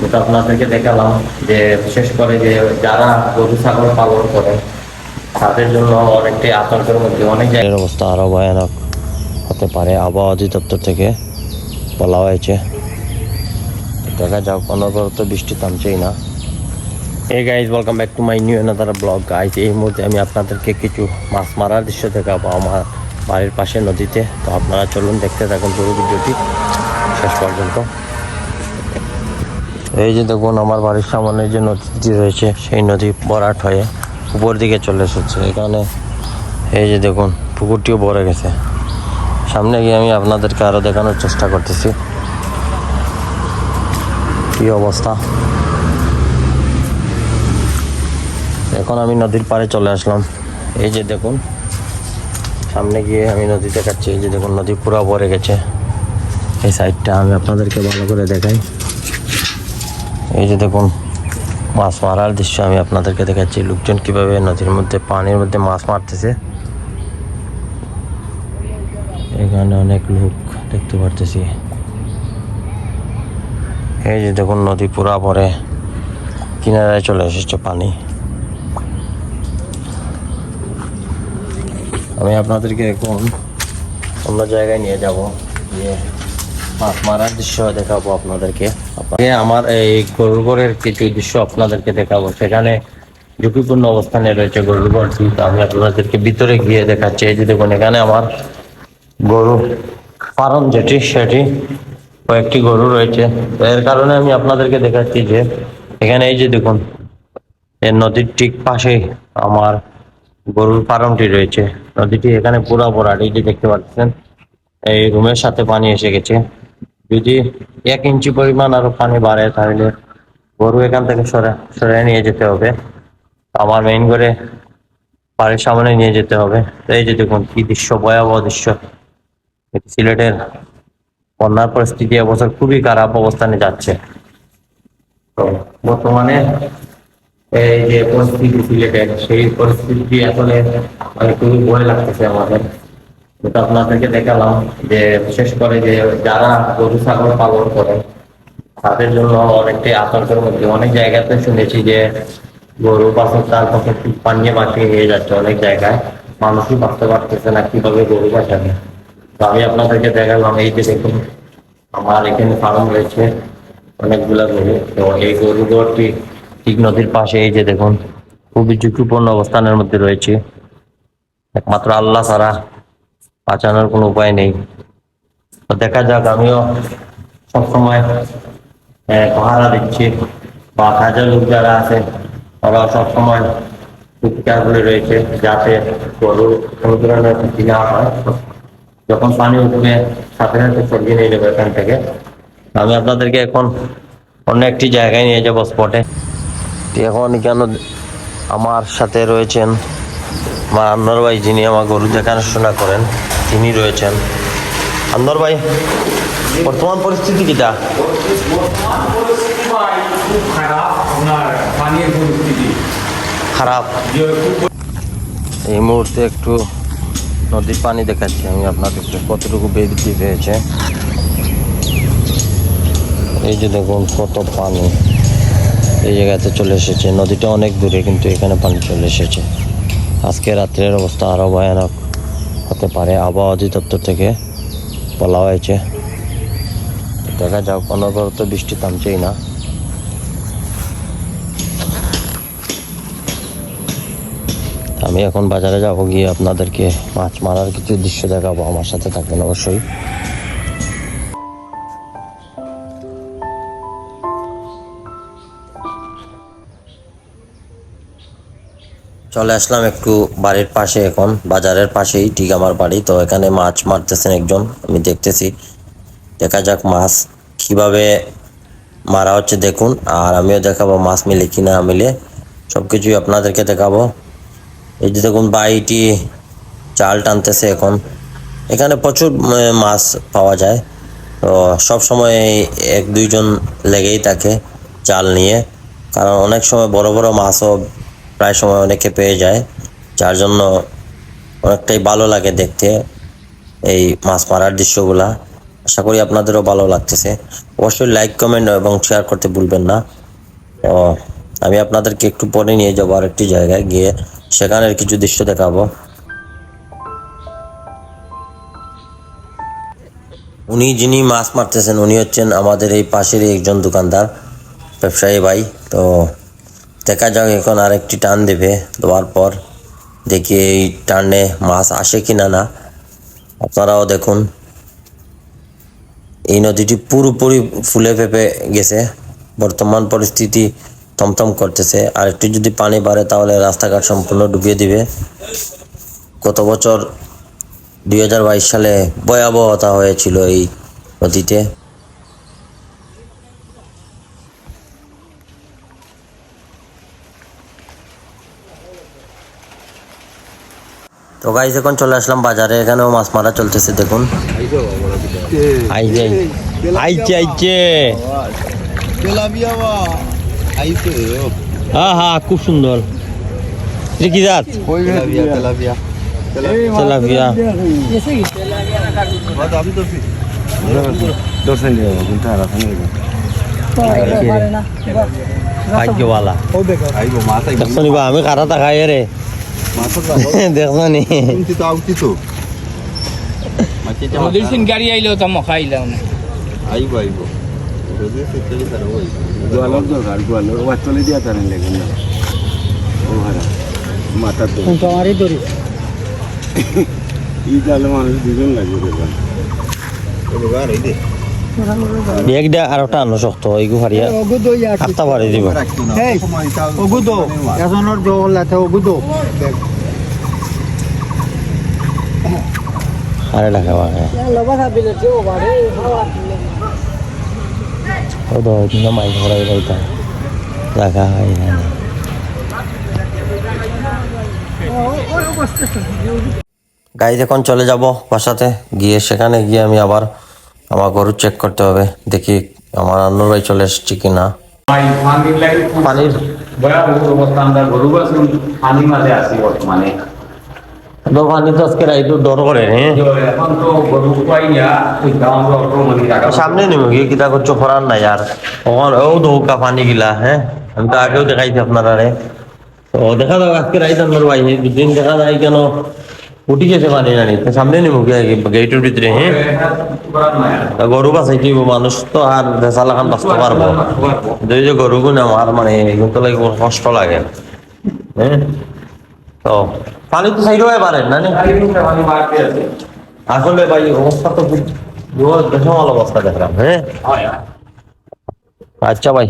যেটা আপনাদেরকে দেখালাম যে, বিশেষ করে যে যারা গরু ছাগল পালন করে, তাদের জন্য অনেকটাই আতঙ্কের মধ্যে। অনেক জায়গায় অবস্থা আরও ভয়ানক হতে পারে, আবহাওয়া অধিদপ্তর থেকে বলা হয়েছে। দেখা যাক, অনবরত বৃষ্টি থামছেই না। এই guys welcome back to my new another blog guys এই মুহূর্তে আমি আপনাদেরকে কিছু মাছ মারার দৃশ্য দেখাবো আমার বাড়ির পাশে নদীতে। তো আপনারা চলুন দেখতে থাকুন পুরো ভিডিওটি। শেষ পর্যন্ত। এই যে দেখুন, আমার বাড়ির সামনে যে নদীটি রয়েছে, সেই নদী ভরাট হয়ে উপর দিকে চলে এসেছে। এখানে এই যে দেখুন, পুকুরটিও ভরে গেছে। সামনে গিয়ে আমি আপনাদেরকে আরও দেখানোর চেষ্টা করতেছি। কি অবস্থা? এখন আমি নদীর পাড়ে চলে আসলাম। এই যে দেখুন, সামনে গিয়ে আমি নদী দেখাচ্ছি। এই যে দেখুন, নদী পুরো ভরে গেছে। এই সাইডটা আমি আপনাদেরকে ভালো করে দেখাই। এই যে দেখুন, মাছ মারার দৃশ্য আমি আপনাদেরকে দেখাচ্ছি। লোকজন কীভাবে নদীর মধ্যে, পানির মধ্যে মাছ মারতেছে। এখানে অনেক লোক দেখতে পারতেছি। এই যে দেখুন, নদী পুরা ভরে কিনারায় চলে এসেছে পানি। আমি আপনাদেরকে এখন অন্য জায়গায় নিয়ে যাব। গিয়ে মারার দৃশ্য দেখাবো আপনাদেরকে। আমার এই গরুগড়ের কিছু দৃশ্য আপনাদেরকে দেখাবো। সেখানে ঝুঁকিপূর্ণ অবস্থানে রয়েছে গরুগড়টি তো আমি আপনাদেরকে ভিতরে গিয়ে দেখাচ্ছি। এই যে দেখুন, এখানে আমার গরু ফার্ম যেটি, সেটি কয়েকটি গরু রয়েছে। এর কারণে আমি আপনাদেরকে দেখাচ্ছি যে এখানে এই যে দেখুন এই নদীর ঠিক পাশে আমার গরুর ফার্মটি রয়েছে। নদীটি এখানে পুরা ভরাট। এই যে দেখতে পাচ্ছেন, এই রুমের সাথে পানি এসে গেছে। যদি এক ইঞ্চি পরিমাণ আরও পানি বাড়ে তাহলে গরু এখান থেকে সরে সরে নিয়ে যেতে হবে। আমার মেইন করে বাড়ির সামনে নিয়ে যেতে হবে। এই যে দেখুন, কি দৃশ্য, ভয়াবহ দৃশ্য। সিলেটের বন্যার পরিস্থিতি এবছর খুবই খারাপ অবস্থানে যাচ্ছে। তো বর্তমানে এই যে পরিস্থিতি সিলেটের, সেই পরিস্থিতি আসলে মানে খুবই ভয় লাগতেছে আমাদের। আপনাদেরকে দেখালাম যে বিশেষ করে যে যারা গরু, ছাগল পালন করে, তাদের জন্য অনেকটাই আতঙ্কের মধ্যে। অনেক জায়গাতে শুনেছি যে গরু, বাছর চার পাশে পানিয়ে মাটি হয়ে যাচ্ছে অনেক জায়গায়। মানুষই বাঁচতে পারতেছে না কীভাবে গরু বাঁচাবে। তো আমি আপনাদেরকে দেখালাম, এই যে দেখুন, আমার এখানে ফার্ম রয়েছে অনেকগুলা গরু। তো এই গরু ঘরটি ঠিক নদীর পাশে, এই যে দেখুন, খুবই ঝুঁকিপূর্ণ অবস্থানের মধ্যে রয়েছে। একমাত্র আল্লাহ ছাড়া বাঁচানোর কোনো উপায় নেই। তো দেখা যাক, আমিও সবসময় পাহারা দিচ্ছি। বা কাজের লোক যারা আছে তারা সবসময় চিৎকার করে রয়েছে, যাতে গরু কোনো ধরনের ক্ষতি না হয়। যখন পানি উঠবে, সাথে সাথে সরিয়ে নিয়ে যাব এখান থেকে। আমি আপনাদেরকে এখন অন্য একটি জায়গায় নিয়ে যাব স্পটে। এখন কেন আমার সাথে রয়েছেন? আমার আন্নর ভাই, যিনি আমার গরু দেখাশোনা করেন। তিনি রয়েছেন। আন্নর ভাই, বর্তমান পরিস্থিতি কিটা? খারাপ। এই মুহূর্তে একটু নদীর পানি দেখাচ্ছি আমি আপনাদেরকে কতটুকু বৃদ্ধি পেয়েছে এই যে দেখুন কত পানি এই জায়গাতে চলে এসেছে। নদীটা অনেক দূরে কিন্তু এখানে পানি চলে এসেছে। আজকে রাত্রের অবস্থা আরও ভয়ানক। হতে পারে। আবহাওয়া অধিদপ্তর থেকে বলা হয়েছে। দেখা যাক, অনবরত বৃষ্টি থামছেই না। আমি এখন বাজারে যাব, গিয়ে আপনাদেরকে মাছ মারার কিছু দৃশ্য দেখাবো। আমার সাথে থাকবেন অবশ্যই। চলে আসলাম একটু বাড়ির পাশে এখন, বাজারের পাশেই, ঠিক আমার বাড়ি। তো এখানে মাছ মারতেছেন একজন, আমি দেখতেছি। দেখা যাক মাছ কীভাবে মারা হচ্ছে, দেখুন। আর আমিও দেখাবো মাছ মিলে কি না মিলে। সব কিছুই আপনাদেরকে দেখাবো। এই যে দেখুন বাইটি চাল টানতেছে এখন। এখানে প্রচুর মাছ পাওয়া যায়। তো সব সময় এক দুইজন লেগেই থাকে চাল নিয়ে। কারণ অনেক সময় বড় বড় মাছও প্রায় সময় অনেকে পেয়ে যায়, যার জন্য অনেকটাই ভালো লাগে দেখতে এই মাছ মারার দৃশ্যগুলা। আশা করি আপনাদেরও ভালো লাগতেছে। অবশ্যই লাইক কমেন্ট এবং শেয়ার করতে ভুলবেন না। তো আমি আপনাদেরকে একটু পরে নিয়ে যাব আরেকটি জায়গায়, গিয়ে সেখানের কিছু দৃশ্য দেখাবো। উনি যিনি মাছ মারতেছেন, উনি হচ্ছেন আমাদের এই পাশেরই একজন দোকানদার, ব্যবসায়ী ভাই। তো দেখা যাক এখন আরেকটি টান দেবে দেওয়ার পর দেখি এই টানে মাছ আসে কিনা না। আপনারাও দেখুন। এই নদীটি পুরোপুরি ফুলে ফেপে গেছে। বর্তমান পরিস্থিতি থমথম করতেছে। আর একটু যদি পানি বাড়ে তাহলে রাস্তাঘাট সম্পূর্ণ ডুবিয়ে দিবে। গত বছর দুই হাজার বাইশ সালে ভয়াবহতা হয়েছিল এই নদীতে। তো গাইজ এখন চলে আসলাম বাজারে। এখানেও মাছ মারা চলতেছে দেখুন। আইছে আইছে হ্যাঁ হ্যাঁ খুব সুন্দর। এটা কি জাত। তেলাপিয়া। তেলাপিয়া তেলাপিয়া আমি ভাগ্যওয়ালা খারা তাকাই রে? দেখছ নি? তো আউতি তো আমাদের সিন গাড়ি আইলেও তো মখা আইলাম না আইব। আইব যদি সেটাই তার ওই। গোয়ালর দরকার গোয়ালর। ওয়াচলে দিয়া তার লেগে না। ও হারা মাথা তো। দড়ি। ই জালে মানুষ দুজন লাগে এবার এই দে আর ওটা আনো শক্ত এইগু হারিয়া আটটা বাড়ি দিব। এজনের ওগুদো আরে ও কিন্তু মাইক ভরাই রইতা হয় না গাড়ি এখন চলে যাব বাসাতে গিয়ে সেখানে গিয়ে আমি আবার আমার গরু চেক করতে হবে দেখি আমার আন্নুর ভাই চলে এসেছি কিনা। ভাই পানির ভয়াবহ অবস্থা আমরা গরু গাছ পানি মাঝে আছি বর্তমানে। তো তো আজকে রাইতো ডর করে এখন তো গরু পাই ওই গাঁও অল্প সামনে নিব গিয়ে কিতা করছ? আর। ওখান ও পানি গিলা হ্যাঁ আমি তো আগেও দেখাইছি আপনারা রে তো দেখা যাক আজকে রাইত আপনার ভাই দুদিন দেখা যায় কেন? উঠি গেছে পানি জানি তো সামনে নিব গেটের ভিতরে হ্যাঁ গরু বাঁচাই দিব মানুষ তো আর দেশালা খান বাঁচতে পারব যদি যে গরু গুণ আমার মানে এগুলো লাগে কষ্ট লাগে। হ্যাঁ তো পানি তো সাইড হয়ে পারেন না নি? আসলে ভাই অবস্থা তো খুব বিশাল অবস্থা দেখলাম হয় আচ্ছা ভাই